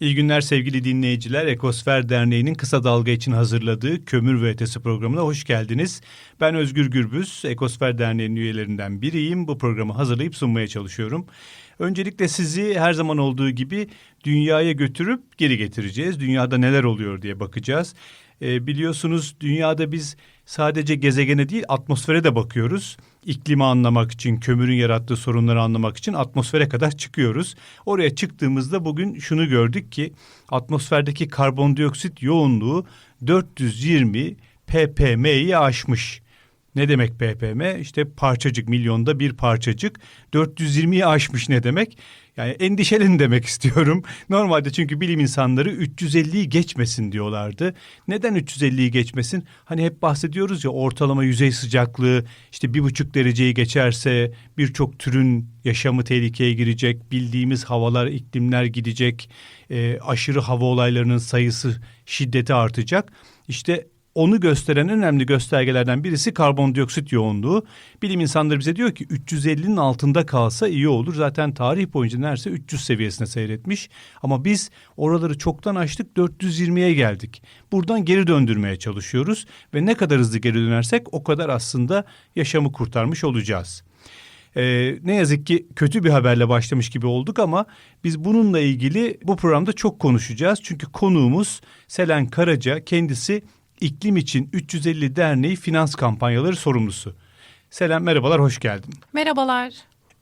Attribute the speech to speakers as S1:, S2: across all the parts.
S1: İyi günler sevgili dinleyiciler. Ekosfer Derneği'nin kısa dalga için hazırladığı Kömür ve Ötesi programına hoş geldiniz. Ben Özgür Gürbüz, Ekosfer Derneği'nin üyelerinden biriyim. Bu programı hazırlayıp sunmaya çalışıyorum. Öncelikle sizi her zaman olduğu gibi dünyaya götürüp geri getireceğiz. Dünyada neler oluyor diye bakacağız. Ee, biliyorsunuz dünyada biz sadece gezegene değil atmosfere de bakıyoruz. İklimi anlamak için, kömürün yarattığı sorunları anlamak için atmosfere kadar çıkıyoruz. Oraya çıktığımızda bugün şunu gördük ki atmosferdeki karbondioksit yoğunluğu 420 ppm'yi aşmış. Ne demek ppm? İşte parçacık, milyonda bir parçacık. 420'yi aşmış ne demek? Yani endişelenin demek istiyorum. Normalde çünkü bilim insanları 350'yi geçmesin diyorlardı. Neden 350'yi geçmesin? Hani hep bahsediyoruz ya ortalama yüzey sıcaklığı işte bir buçuk dereceyi geçerse birçok türün yaşamı tehlikeye girecek. Bildiğimiz havalar, iklimler gidecek. E, aşırı hava olaylarının sayısı, şiddeti artacak. İşte onu gösteren önemli göstergelerden birisi karbondioksit yoğunluğu. Bilim insanları bize diyor ki 350'nin altında kalsa iyi olur. Zaten tarih boyunca neredeyse 300 seviyesine seyretmiş. Ama biz oraları çoktan aştık 420'ye geldik. Buradan geri döndürmeye çalışıyoruz ve ne kadar hızlı geri dönersek o kadar aslında yaşamı kurtarmış olacağız. Ee, ne yazık ki kötü bir haberle başlamış gibi olduk ama biz bununla ilgili bu programda çok konuşacağız. Çünkü konuğumuz Selen Karaca kendisi İklim için 350 Derneği finans kampanyaları sorumlusu. Selam merhabalar hoş geldin.
S2: Merhabalar.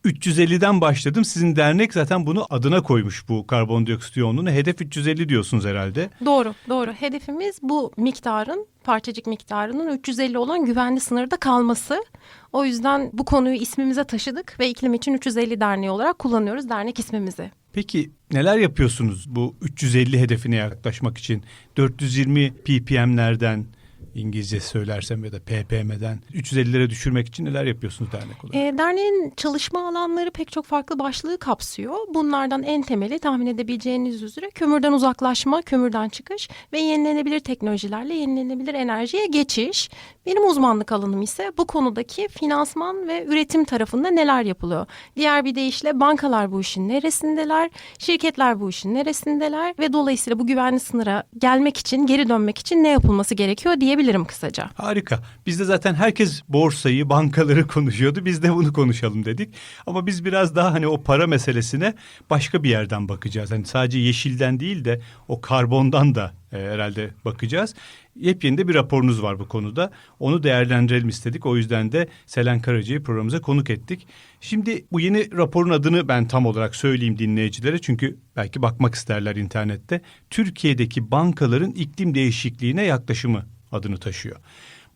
S1: 350'den başladım. Sizin dernek zaten bunu adına koymuş bu karbondioksit yoğunluğunu. Hedef 350 diyorsunuz herhalde.
S2: Doğru, doğru. Hedefimiz bu miktarın, parçacık miktarının 350 olan güvenli sınırda kalması. O yüzden bu konuyu ismimize taşıdık ve iklim için 350 derneği olarak kullanıyoruz dernek ismimizi.
S1: Peki neler yapıyorsunuz bu 350 hedefine yaklaşmak için? 420 ppm'lerden İngilizce söylersem ya da ppm'den 350'lere düşürmek için neler yapıyorsunuz dernek olarak?
S2: E, derneğin çalışma alanları pek çok farklı başlığı kapsıyor. Bunlardan en temeli tahmin edebileceğiniz üzere kömürden uzaklaşma, kömürden çıkış ve yenilenebilir teknolojilerle yenilenebilir enerjiye geçiş. Benim uzmanlık alanım ise bu konudaki finansman ve üretim tarafında neler yapılıyor? Diğer bir deyişle bankalar bu işin neresindeler, şirketler bu işin neresindeler ve dolayısıyla bu güvenli sınıra gelmek için, geri dönmek için ne yapılması gerekiyor diyebilirim kısaca.
S1: Harika. Bizde zaten herkes borsayı, bankaları konuşuyordu. Biz de bunu konuşalım dedik. Ama biz biraz daha hani o para meselesine başka bir yerden bakacağız. Hani sadece yeşilden değil de o karbondan da e, herhalde bakacağız. Yepyeni de bir raporunuz var bu konuda. Onu değerlendirelim istedik. O yüzden de Selen Karaca'yı programımıza konuk ettik. Şimdi bu yeni raporun adını ben tam olarak söyleyeyim dinleyicilere. Çünkü belki bakmak isterler internette. Türkiye'deki bankaların iklim değişikliğine yaklaşımı adını taşıyor.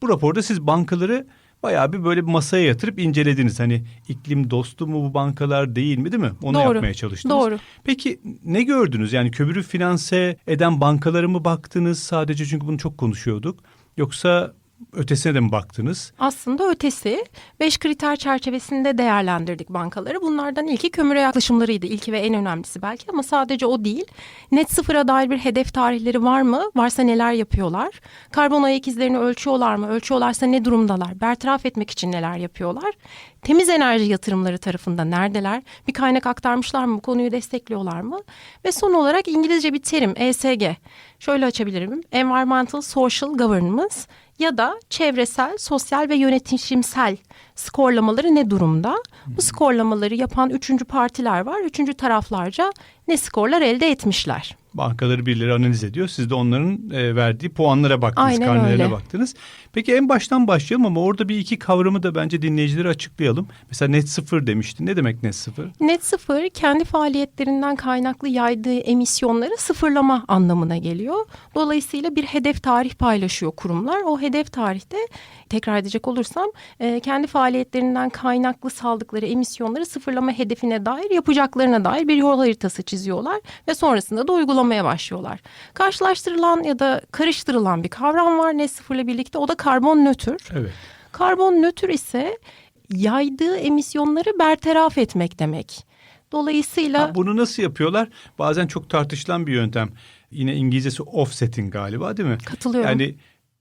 S1: Bu raporda siz bankaları bayağı bir böyle bir masaya yatırıp incelediniz. Hani iklim dostu mu bu bankalar değil mi değil mi? Onu
S2: Doğru.
S1: yapmaya çalıştınız.
S2: Doğru.
S1: Peki ne gördünüz? Yani kömürü finanse eden bankalara mı baktınız sadece çünkü bunu çok konuşuyorduk. Yoksa ötesine de mi baktınız?
S2: Aslında ötesi beş kriter çerçevesinde değerlendirdik bankaları. Bunlardan ilki kömüre yaklaşımlarıydı. İlki ve en önemlisi belki ama sadece o değil. Net sıfıra dair bir hedef tarihleri var mı? Varsa neler yapıyorlar? Karbon ayak izlerini ölçüyorlar mı? Ölçüyorlarsa ne durumdalar? Bertaraf etmek için neler yapıyorlar? Temiz enerji yatırımları tarafında neredeler? Bir kaynak aktarmışlar mı? Bu konuyu destekliyorlar mı? Ve son olarak İngilizce bir terim ESG. Şöyle açabilirim. Environmental Social Governance ya da çevresel, sosyal ve yönetimsel skorlamaları ne durumda? Bu skorlamaları yapan üçüncü partiler var. Üçüncü taraflarca ne skorlar elde etmişler?
S1: Bankaları birileri analiz ediyor. Siz de onların e, verdiği puanlara baktınız,
S2: Aynen
S1: karnelerine
S2: öyle.
S1: baktınız. Peki en baştan başlayalım ama orada bir iki kavramı da bence dinleyicilere açıklayalım. Mesela net sıfır demiştin. Ne demek net sıfır?
S2: Net sıfır kendi faaliyetlerinden kaynaklı yaydığı emisyonları sıfırlama anlamına geliyor. Dolayısıyla bir hedef tarih paylaşıyor kurumlar. O hedef tarihte tekrar edecek olursam e, kendi faaliyetlerinden kaynaklı saldıkları emisyonları sıfırlama hedefine dair yapacaklarına dair bir yol haritası çiziyorlar ve sonrasında da uygulamaya başlıyorlar. Karşılaştırılan ya da karıştırılan bir kavram var net sıfırla birlikte o da karbon nötr.
S1: Evet.
S2: Karbon nötr ise yaydığı emisyonları bertaraf etmek demek. Dolayısıyla
S1: Ha, bunu nasıl yapıyorlar? Bazen çok tartışılan bir yöntem. Yine İngilizcesi offsetting galiba değil mi?
S2: Katılıyorum.
S1: Yani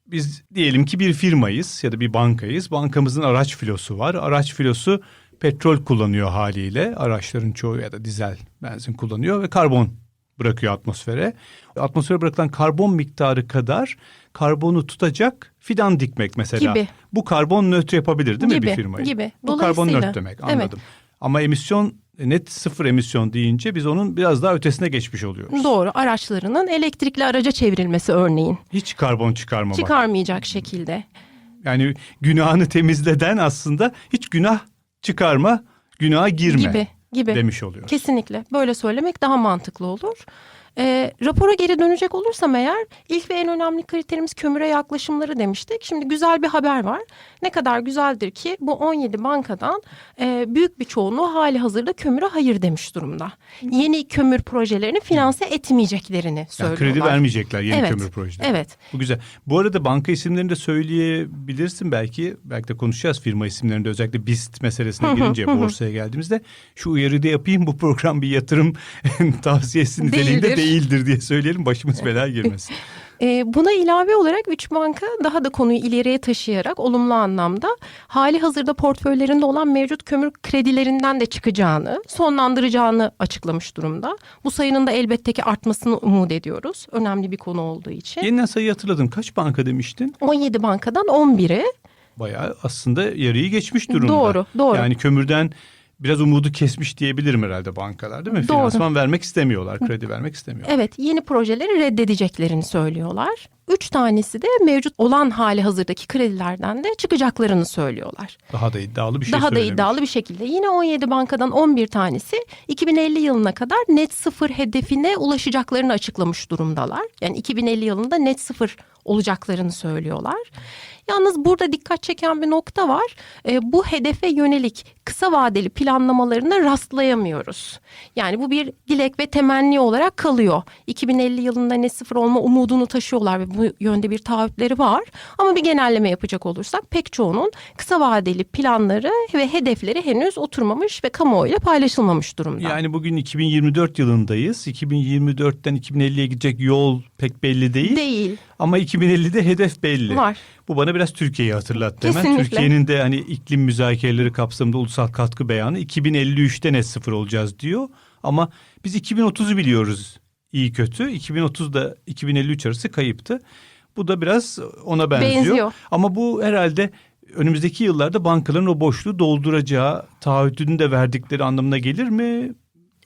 S1: biz diyelim ki bir firmayız ya da bir bankayız. Bankamızın araç filosu var. Araç filosu petrol kullanıyor haliyle. Araçların çoğu ya da dizel benzin kullanıyor ve karbon bırakıyor atmosfere. Atmosfere bırakılan karbon miktarı kadar karbonu tutacak fidan dikmek mesela.
S2: Gibi.
S1: Bu karbon nötr yapabilir değil mi
S2: Gibi,
S1: bir firmayı?
S2: gibi.
S1: Bu karbon nötr demek
S2: evet.
S1: anladım. Ama emisyon net sıfır emisyon deyince biz onun biraz daha ötesine geçmiş oluyoruz.
S2: Doğru araçlarının elektrikli araca çevrilmesi örneğin.
S1: Hiç karbon çıkarmamak.
S2: Çıkarmayacak şekilde.
S1: Yani günahını temizleden aslında hiç günah çıkarma, günaha girme
S2: Gibi gibi.
S1: demiş oluyoruz.
S2: Kesinlikle böyle söylemek daha mantıklı olur. Ee, rapora geri dönecek olursam eğer ilk ve en önemli kriterimiz kömüre yaklaşımları demiştik. Şimdi güzel bir haber var. Ne kadar güzeldir ki bu 17 bankadan e, büyük bir çoğunluğu hali hazırda kömüre hayır demiş durumda. Yeni kömür projelerini finanse etmeyeceklerini
S1: Yani
S2: söylüyorlar.
S1: kredi vermeyecekler yeni
S2: Evet,
S1: kömür projelerine.
S2: Evet.
S1: Bu güzel. Bu arada banka isimlerini de söyleyebilirsin belki. Belki de konuşacağız firma isimlerinde özellikle BIST meselesine girince borsaya geldiğimizde. Şu uyarı da yapayım bu program bir yatırım tavsiyesi niteliğinde
S2: Değildir.
S1: Değildir diye söyleyelim başımız belaya girmesin.
S2: Ee, buna ilave olarak üç banka daha da konuyu ileriye taşıyarak olumlu anlamda hali hazırda portföylerinde olan mevcut kömür kredilerinden de çıkacağını, sonlandıracağını açıklamış durumda. Bu sayının da elbette ki artmasını umut ediyoruz. Önemli bir konu olduğu için.
S1: Yeniden sayı hatırladım. Kaç banka demiştin?
S2: 17 bankadan 11'i
S1: Bayağı aslında yarıyı geçmiş durumda.
S2: Doğru, doğru.
S1: Yani kömürden biraz umudu kesmiş diyebilirim herhalde bankalar değil mi?
S2: Doğru.
S1: Finansman vermek istemiyorlar, kredi vermek istemiyorlar.
S2: evet yeni projeleri reddedeceklerini söylüyorlar. Üç tanesi de mevcut olan hali hazırdaki kredilerden de çıkacaklarını söylüyorlar.
S1: Daha da iddialı bir şey
S2: Daha da iddialı bir şekilde yine 17 bankadan 11 tanesi 2050 yılına kadar net sıfır hedefine ulaşacaklarını açıklamış durumdalar. Yani 2050 yılında net sıfır olacaklarını söylüyorlar. Yalnız burada dikkat çeken bir nokta var. Ee, bu hedefe yönelik kısa vadeli planlamalarına rastlayamıyoruz. Yani bu bir dilek ve temenni olarak kalıyor. 2050 yılında net sıfır olma umudunu taşıyorlar ve bu yönde bir taahhütleri var. Ama bir genelleme yapacak olursak pek çoğunun kısa vadeli planları ve hedefleri henüz oturmamış ve kamuoyuyla paylaşılmamış durumda.
S1: Yani bugün 2024 yılındayız. 2024'ten 2050'ye gidecek yol pek belli değil.
S2: Değil.
S1: Ama 2050'de hedef belli.
S2: Var.
S1: Bu bana biraz Türkiye'yi hatırlattı hemen.
S2: Kesinlikle.
S1: Türkiye'nin de hani iklim müzakereleri kapsamında ulusal katkı beyanı 2053'te net sıfır olacağız diyor. Ama biz 2030'u biliyoruz iyi kötü. 2030'da 2053 arası kayıptı. Bu da biraz ona benziyor.
S2: Benziyor.
S1: Ama bu herhalde önümüzdeki yıllarda bankaların o boşluğu dolduracağı taahhütünü de verdikleri anlamına gelir mi?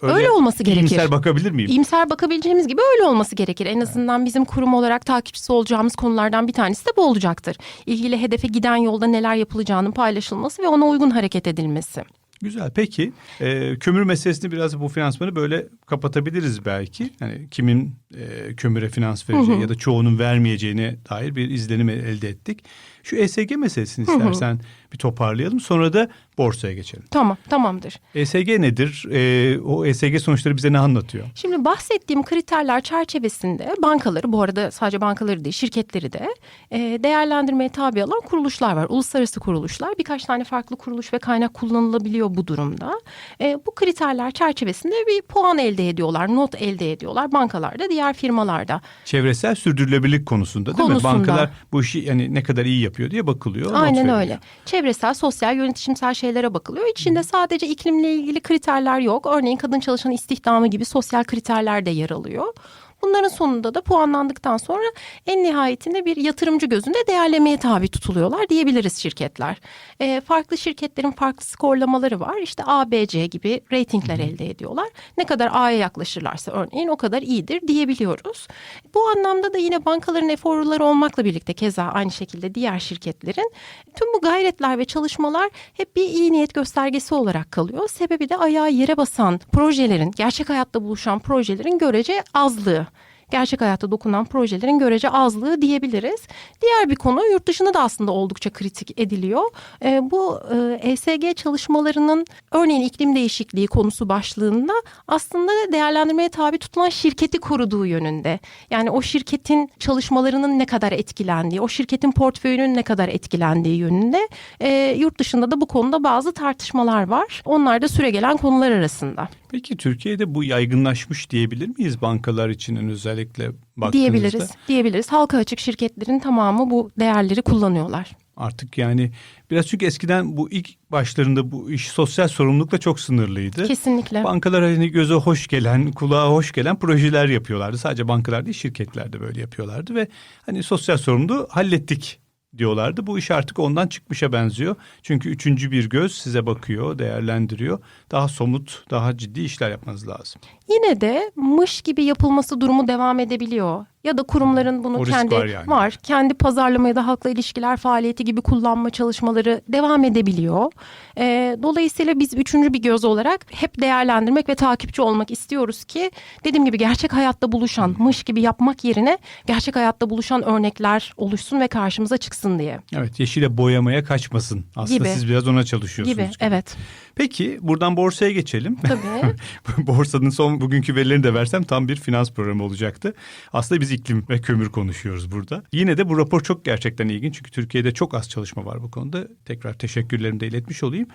S2: Öyle olması gerekir.
S1: iyimser bakabilir miyim?
S2: İyimser bakabileceğimiz gibi öyle olması gerekir. En azından bizim kurum olarak takipçisi olacağımız konulardan bir tanesi de bu olacaktır. İlgili hedefe giden yolda neler yapılacağının paylaşılması ve ona uygun hareket edilmesi.
S1: Güzel. Peki e, kömür meselesini biraz bu finansmanı böyle kapatabiliriz belki. Hani kimin e, kömüre finans vereceği ya da çoğunun vermeyeceğine dair bir izlenim elde ettik. Şu ESG meselesini istersen bir toparlayalım. Sonra da borsaya geçelim.
S2: Tamam, tamamdır.
S1: ESG nedir? E, o ESG sonuçları bize ne anlatıyor?
S2: Şimdi bahsettiğim kriterler çerçevesinde bankaları, bu arada sadece bankaları değil şirketleri de e, değerlendirmeye tabi alan kuruluşlar var. Uluslararası kuruluşlar. Birkaç tane farklı kuruluş ve kaynak kullanılabiliyor bu durumda. E, bu kriterler çerçevesinde bir puan elde ediyorlar, not elde ediyorlar. Bankalarda, diğer firmalarda.
S1: Çevresel sürdürülebilirlik konusunda değil mi?
S2: Konusunda.
S1: Bankalar bu işi yani ne kadar iyi yapıyor diye bakılıyor.
S2: Aynen öyle. Çevresel, sosyal, yönetişimsel şeylere bakılıyor. İçinde sadece iklimle ilgili kriterler yok. Örneğin kadın çalışan istihdamı gibi sosyal kriterler de yer alıyor. Bunların sonunda da puanlandıktan sonra en nihayetinde bir yatırımcı gözünde değerlemeye tabi tutuluyorlar diyebiliriz şirketler. Ee, farklı şirketlerin farklı skorlamaları var. İşte A, B, C gibi reytingler elde ediyorlar. Ne kadar A'ya yaklaşırlarsa örneğin o kadar iyidir diyebiliyoruz. Bu anlamda da yine bankaların eforları olmakla birlikte keza aynı şekilde diğer şirketlerin tüm bu gayretler ve çalışmalar hep bir iyi niyet göstergesi olarak kalıyor. Sebebi de ayağı yere basan projelerin, gerçek hayatta buluşan projelerin görece azlığı gerçek hayatta dokunan projelerin görece azlığı diyebiliriz. Diğer bir konu yurt dışında da aslında oldukça kritik ediliyor. E, bu e, ESG çalışmalarının örneğin iklim değişikliği konusu başlığında aslında değerlendirmeye tabi tutulan şirketi koruduğu yönünde. Yani o şirketin çalışmalarının ne kadar etkilendiği, o şirketin portföyünün ne kadar etkilendiği yönünde e, yurt dışında da bu konuda bazı tartışmalar var. Onlar da süregelen konular arasında.
S1: Peki Türkiye'de bu yaygınlaşmış diyebilir miyiz bankalar için özellikle baktığınızda?
S2: Diyebiliriz, diyebiliriz. Halka açık şirketlerin tamamı bu değerleri kullanıyorlar.
S1: Artık yani biraz çünkü eskiden bu ilk başlarında bu iş sosyal sorumlulukla çok sınırlıydı.
S2: Kesinlikle.
S1: Bankalar hani göze hoş gelen, kulağa hoş gelen projeler yapıyorlardı. Sadece bankalar değil şirketler de böyle yapıyorlardı ve hani sosyal sorumluluğu hallettik diyorlardı. Bu iş artık ondan çıkmışa benziyor. Çünkü üçüncü bir göz size bakıyor, değerlendiriyor. Daha somut, daha ciddi işler yapmanız lazım.
S2: Yine de mış gibi yapılması durumu devam edebiliyor. Ya da kurumların bunu
S1: O
S2: kendi
S1: var yani.
S2: Kendi pazarlama ya da halkla ilişkiler faaliyeti gibi kullanma çalışmaları devam edebiliyor. Ee, dolayısıyla biz üçüncü bir göz olarak hep değerlendirmek ve takipçi olmak istiyoruz ki dediğim gibi gerçek hayatta buluşan mış gibi yapmak yerine gerçek hayatta buluşan örnekler oluşsun ve karşımıza çıksın diye.
S1: Evet, yeşile boyamaya kaçmasın. Aslında
S2: Gibi.
S1: siz biraz ona çalışıyorsunuz.
S2: Gibi evet
S1: Peki buradan borsaya geçelim.
S2: tabii.
S1: Borsanın son bugünkü verilerini de versem tam bir finans programı olacaktı. Aslında biz iklim ve kömür konuşuyoruz burada. Yine de bu rapor çok gerçekten ilginç. Çünkü Türkiye'de çok az çalışma var bu konuda. Tekrar teşekkürlerimi de iletmiş olayım.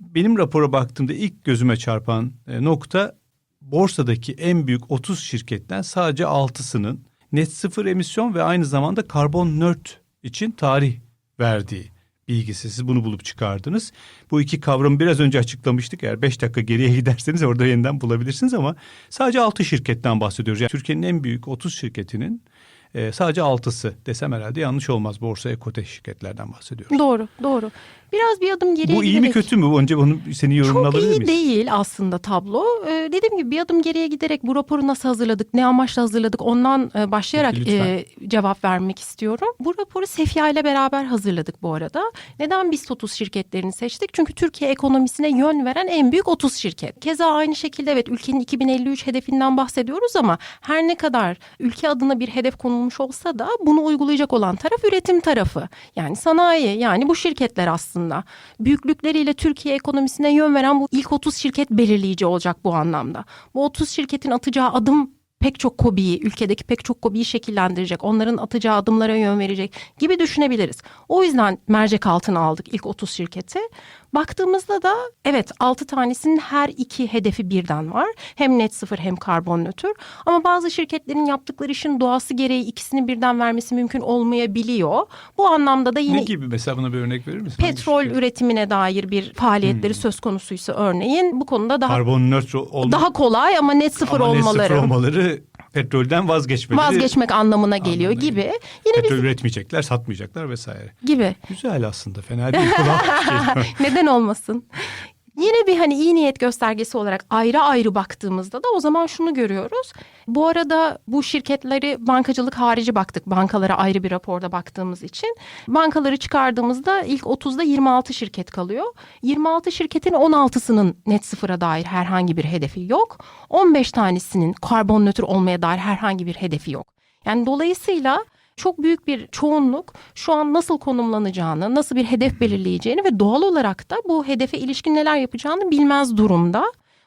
S1: Benim rapora baktığımda ilk gözüme çarpan e, nokta borsadaki en büyük 30 şirketten sadece 6'sının net sıfır emisyon ve aynı zamanda karbon nört için tarih verdiği bilgisi. Siz bunu bulup çıkardınız. Bu iki kavramı biraz önce açıklamıştık. Eğer 5 dakika geriye giderseniz orada yeniden bulabilirsiniz ama sadece 6 şirketten bahsediyoruz. Yani Türkiye'nin en büyük 30 şirketinin e, sadece 6'sı desem herhalde yanlış olmaz. Borsa ekote şirketlerden bahsediyoruz.
S2: doğru doğru. Biraz bir adım geriye
S1: Bu iyi mi
S2: giderek-
S1: kötü mü? Önce bunu senin yorumunu
S2: Çok
S1: alabilir
S2: iyi
S1: miyiz?
S2: değil aslında tablo. Ee, dediğim gibi bir adım geriye giderek bu raporu nasıl hazırladık, ne amaçla hazırladık ondan e, başlayarak
S1: Peki, lütfen.
S2: e, cevap vermek istiyorum. Bu raporu Sefya ile beraber hazırladık bu arada. Neden biz 30 şirketlerini seçtik? Çünkü Türkiye ekonomisine yön veren en büyük 30 şirket. Keza aynı şekilde evet ülkenin 2053 hedefinden bahsediyoruz ama her ne kadar ülke adına bir hedef konulmuş olsa da bunu uygulayacak olan taraf üretim tarafı. Yani sanayi yani bu şirketler aslında. Büyüklükleriyle Türkiye ekonomisine yön veren bu ilk 30 şirket belirleyici olacak bu anlamda. Bu 30 şirketin atacağı adım pek çok kobiyi, ülkedeki pek çok kobiyi şekillendirecek, onların atacağı adımlara yön verecek gibi düşünebiliriz. O yüzden mercek altına aldık ilk 30 şirketi. Baktığımızda da evet 6 tanesinin her iki hedefi birden var. Hem net sıfır hem karbon nötr. Ama bazı şirketlerin yaptıkları işin doğası gereği ikisini birden vermesi mümkün olmayabiliyor. Bu anlamda da yine
S1: Ne gibi mesela buna bir örnek verir misin?
S2: petrol üretimine dair bir faaliyetleri söz konusuysa örneğin bu konuda daha
S1: Karbon nötr olma,
S2: daha kolay ama net sıfır
S1: ama net
S2: olmaları
S1: sıfır olmaları petrolden vazgeçmeleri.
S2: vazgeçmek anlamına geliyor
S1: Anlamına
S2: gibi. Yine
S1: Petrol
S2: biz
S1: üretmeyecekler, satmayacaklar vesaire.
S2: gibi.
S1: Güzel aslında fena değil. Hoş geliyor.
S2: Neden olmasın? Yine bir hani iyi niyet göstergesi olarak ayrı ayrı baktığımızda da o zaman şunu görüyoruz. Bu arada bu şirketleri bankacılık harici baktık. Bankalara ayrı bir raporda baktığımız için. Bankaları çıkardığımızda ilk 30'da 26 şirket kalıyor. 26 şirketin 16'sının net sıfıra dair herhangi bir hedefi yok. 15 tanesinin karbon nötr olmaya dair herhangi bir hedefi yok. Yani dolayısıyla çok büyük bir çoğunluk şu an nasıl konumlanacağını, nasıl bir hedef belirleyeceğini ve doğal olarak da bu hedefe ilişkin neler yapacağını bilmez durumda.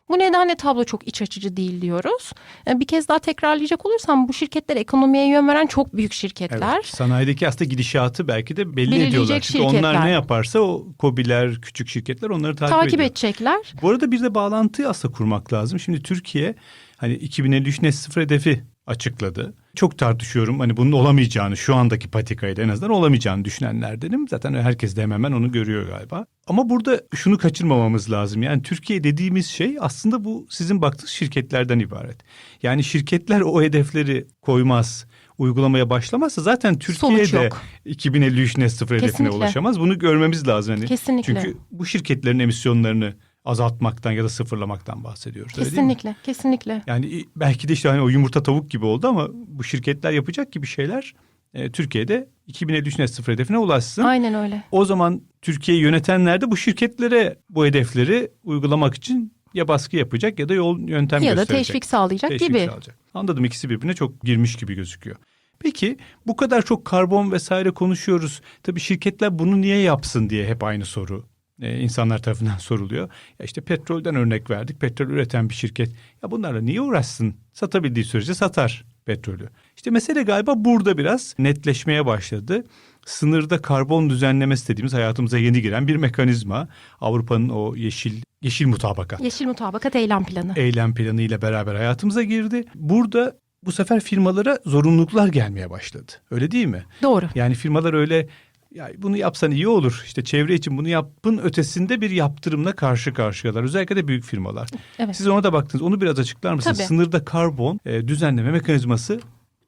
S2: Bu nedenle tablo çok iç açıcı değil diyoruz. Ee, Bir kez daha tekrarlayacak olursam bu şirketler ekonomiye yön veren çok büyük şirketler.
S1: Evet, sanayideki aslında gidişatı belki de belli ediyorlar. Çünkü onlar
S2: şirketler.
S1: ne yaparsa o kobiler, küçük şirketler onları takip,
S2: Takip
S1: ediyor.
S2: edecekler.
S1: Bu arada bir de bağlantıyı aslında kurmak lazım. Şimdi Türkiye hani 2053 net sıfır hedefi açıkladı. Çok tartışıyorum hani bunun olamayacağını şu andaki patikayla en azından olamayacağını düşünenlerdenim. Zaten herkes de hemen hemen onu görüyor galiba. Ama burada şunu kaçırmamamız lazım. Yani Türkiye dediğimiz şey aslında bu sizin baktığınız şirketlerden ibaret. Yani şirketler o hedefleri koymaz, uygulamaya başlamazsa zaten Türkiye'de
S2: yok.
S1: 2053 net sıfır hedefine
S2: Kesinlikle.
S1: ulaşamaz. Bunu görmemiz lazım. Hani
S2: Kesinlikle.
S1: Çünkü bu şirketlerin emisyonlarını azaltmaktan ya da sıfırlamaktan bahsediyoruz.
S2: Kesinlikle, kesinlikle.
S1: Yani belki de işte hani o yumurta tavuk gibi oldu ama bu şirketler yapacak gibi şeyler e, Türkiye'de 2053 net sıfır hedefine ulaşsın.
S2: Aynen öyle.
S1: O zaman Türkiye'yi yönetenler de bu şirketlere bu hedefleri uygulamak için ya baskı yapacak ya da yol yöntem
S2: Ya da
S1: gösterecek.
S2: teşvik sağlayacak
S1: Teşvik
S2: gibi.
S1: sağlayacak. Anladım ikisi birbirine çok girmiş gibi gözüküyor. Peki bu kadar çok karbon vesaire konuşuyoruz. Tabii şirketler bunu niye yapsın diye hep aynı soru e, insanlar tarafından soruluyor. Ya işte petrolden örnek verdik. Petrol üreten bir şirket. Ya bunlarla niye uğraşsın? Satabildiği sürece satar petrolü. İşte mesele galiba burada biraz netleşmeye başladı. Sınırda karbon düzenlemesi dediğimiz hayatımıza yeni giren bir mekanizma. Avrupa'nın o yeşil yeşil mutabakat
S2: Yeşil mutabakat eylem planı.
S1: eylem planı ile beraber hayatımıza girdi. Burada bu sefer firmalara zorunluluklar gelmeye başladı. Öyle değil mi?
S2: Doğru.
S1: Yani firmalar öyle ya bunu yapsan iyi olur. İşte çevre için bunu yapın ötesinde bir yaptırımla karşı karşıyalar. Özellikle de büyük firmalar.
S2: Evet.
S1: Siz ona da baktınız. Onu biraz açıklar mısınız?
S2: Tabii.
S1: Sınırda karbon e, düzenleme mekanizması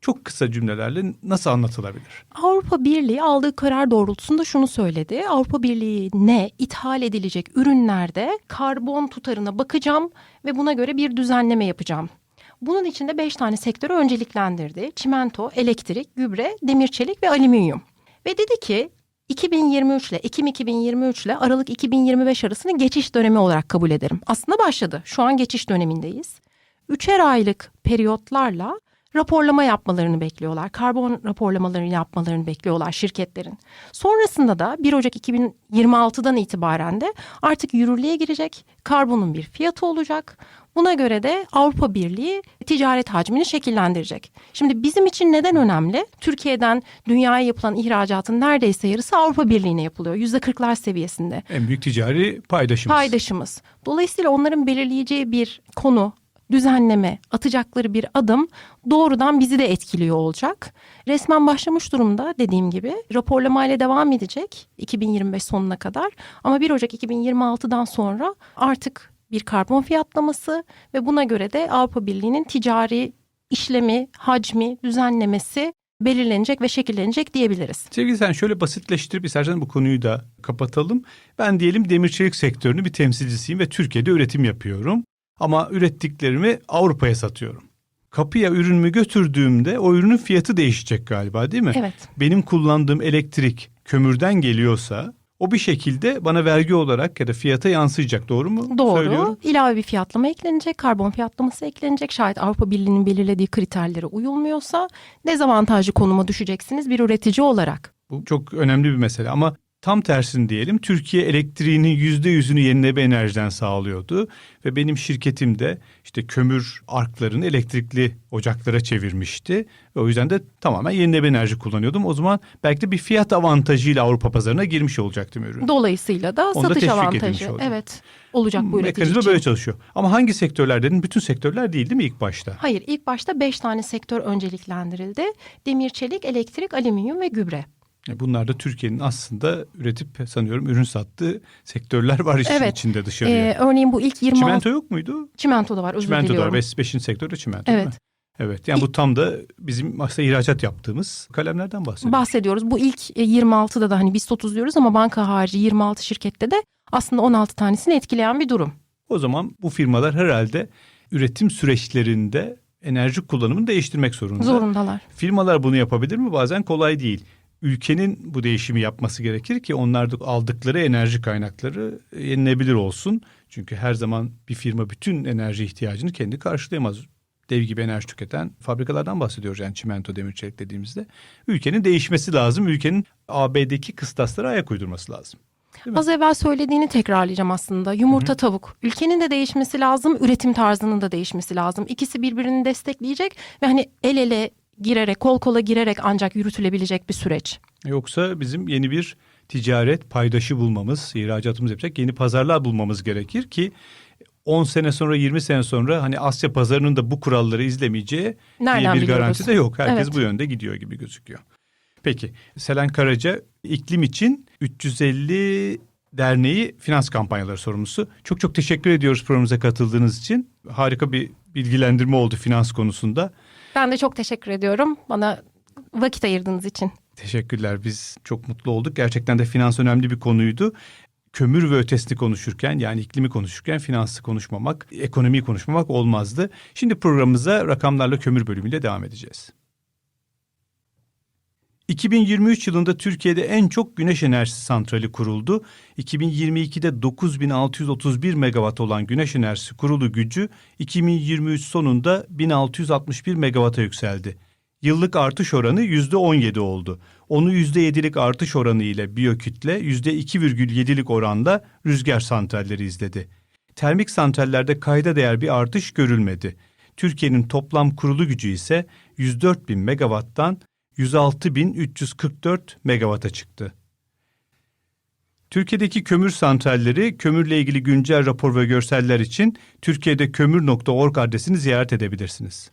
S1: çok kısa cümlelerle nasıl anlatılabilir?
S2: Avrupa Birliği aldığı karar doğrultusunda şunu söyledi. Avrupa Birliği'ne ithal edilecek ürünlerde karbon tutarına bakacağım ve buna göre bir düzenleme yapacağım. Bunun içinde beş tane sektörü önceliklendirdi. Çimento, elektrik, gübre, demir çelik ve alüminyum. Ve dedi ki 2023 ile Ekim 2023 ile Aralık 2025 arasını geçiş dönemi olarak kabul ederim. Aslında başladı. Şu an geçiş dönemindeyiz. Üçer aylık periyotlarla raporlama yapmalarını bekliyorlar. Karbon raporlamalarını yapmalarını bekliyorlar şirketlerin. Sonrasında da 1 Ocak 2026'dan itibaren de artık yürürlüğe girecek. Karbonun bir fiyatı olacak. Buna göre de Avrupa Birliği ticaret hacmini şekillendirecek. Şimdi bizim için neden önemli? Türkiye'den dünyaya yapılan ihracatın neredeyse yarısı Avrupa Birliği'ne yapılıyor. %40'lar seviyesinde
S1: En büyük ticari paydaşımız.
S2: paydaşımız. Dolayısıyla onların belirleyeceği bir konu, düzenleme, atacakları bir adım doğrudan bizi de etkiliyor olacak. Resmen başlamış durumda dediğim gibi. Raporlamayla devam edecek 2025 sonuna kadar. Ama 1 Ocak 2026'dan sonra artık bir karbon fiyatlaması ve buna göre de Avrupa Birliği'nin ticari işlemi, hacmi, düzenlemesi belirlenecek ve şekillenecek diyebiliriz.
S1: Sevgili sen şöyle basitleştirip istersen bu konuyu da kapatalım. Ben diyelim demir çelik sektörünün bir temsilcisiyim ve Türkiye'de üretim yapıyorum. Ama ürettiklerimi Avrupa'ya satıyorum. Kapıya ürünümü götürdüğümde o ürünün fiyatı değişecek galiba değil mi?
S2: Evet.
S1: Benim kullandığım elektrik kömürden geliyorsa o bir şekilde bana vergi olarak ya da fiyata yansıyacak doğru mu?
S2: Doğru.
S1: Söylüyorum.
S2: İlave bir fiyatlama eklenecek, karbon fiyatlaması eklenecek. Şayet Avrupa Birliği'nin belirlediği kriterlere uyulmuyorsa dezavantajlı konuma düşeceksiniz bir üretici olarak.
S1: Bu çok önemli bir mesele ama tam tersini diyelim. Türkiye elektriğinin yüzde yüzünü yenilenebilir enerjiden sağlıyordu ve benim şirketim de işte kömür arklarını elektrikli ocaklara çevirmişti. Ve o yüzden de tamamen yenilenebilir enerji kullanıyordum. O zaman belki de bir fiyat avantajıyla Avrupa pazarına girmiş olacaktım ürün.
S2: Dolayısıyla da
S1: Onu da
S2: satış
S1: edilmiş
S2: avantajı evet olacak bu üretici
S1: Mekanizma
S2: için.
S1: böyle çalışıyor. Ama hangi sektörler dedin? Bütün sektörler değil değil mi ilk başta?
S2: Hayır ilk başta 5 tane sektör önceliklendirildi. Demir, çelik, elektrik, alüminyum ve gübre.
S1: E, Bunlar da Türkiye'nin aslında üretip sanıyorum ürün sattığı sektörler var işin
S2: Evet.
S1: içinde dışarıya.
S2: Ee, örneğin bu ilk 26
S1: Çimento yok muydu?
S2: çimento da var özür
S1: Çimento da var.
S2: diliyorum.
S1: Beş, beşinci sektörde çimento değil mi?
S2: Evet.
S1: Evet. Yani bu tam da bizim aslında ihracat yaptığımız kalemlerden bahsediyoruz.
S2: Bahsediyoruz. Bu ilk e, 26'da da hani BIST 30 diyoruz ama banka harici 26 şirkette de aslında 16 tanesini etkileyen bir durum.
S1: o zaman bu firmalar herhalde üretim süreçlerinde enerji kullanımını değiştirmek zorunda.
S2: Zorundalar.
S1: Firmalar bunu yapabilir mi? Bazen kolay değil. Ülkenin bu değişimi yapması gerekir ki onlar da aldıkları enerji kaynakları yenilebilir olsun. Çünkü her zaman bir firma bütün enerji ihtiyacını kendi karşılayamaz. Dev gibi enerji tüketen fabrikalardan bahsediyoruz yani çimento, demir, çelik dediğimizde. Ülkenin değişmesi lazım. Ülkenin AB'deki kıstaslara ayak uydurması lazım.
S2: Az evvel söylediğini tekrarlayacağım aslında. Yumurta tavuk. Ülkenin de değişmesi lazım, üretim tarzının da değişmesi lazım. İkisi birbirini destekleyecek ve hani el ele girerek, kol kola girerek ancak yürütülebilecek bir süreç.
S1: Yoksa bizim yeni bir ticaret paydaşı bulmamız, ihracatımız yapacak yeni pazarlar bulmamız gerekir ki 10 sene sonra 20 sene sonra hani Asya pazarının da bu kuralları izlemeyeceği
S2: Nereden
S1: diye bir
S2: biliyoruz?
S1: garanti de yok. Herkes
S2: Evet.
S1: bu yönde gidiyor gibi gözüküyor. Peki Selen Karaca iklim için 350 derneği finans kampanyaları sorumlusu. Çok çok teşekkür ediyoruz programımıza katıldığınız için. Harika bir bilgilendirme oldu finans konusunda.
S2: Ben de çok teşekkür ediyorum bana vakit ayırdığınız için.
S1: Teşekkürler. Biz çok mutlu olduk. Gerçekten de finans önemli bir konuydu. Kömür ve ötesini konuşurken yani iklimi konuşurken finansı konuşmamak, ekonomiyi konuşmamak olmazdı. Şimdi programımıza rakamlarla kömür bölümüyle devam edeceğiz. 2023 yılında Türkiye'de en çok güneş enerjisi santrali kuruldu. 2022'de 9631 megawatt olan güneş enerjisi kurulu gücü 2023 sonunda 1661 megawata yükseldi. Yıllık artış oranı %17 oldu. Onu %7'lik artış oranı ile biyokütle %2,7'lik oranda rüzgar santralleri izledi. Termik santrallerde kayda değer bir artış görülmedi. Türkiye'nin toplam kurulu gücü ise 104 bin megawatttan 106.344 megawata çıktı. Türkiye'deki kömür santralleri kömürle ilgili güncel rapor ve görseller için Türkiye'de kömür.org adresini ziyaret edebilirsiniz.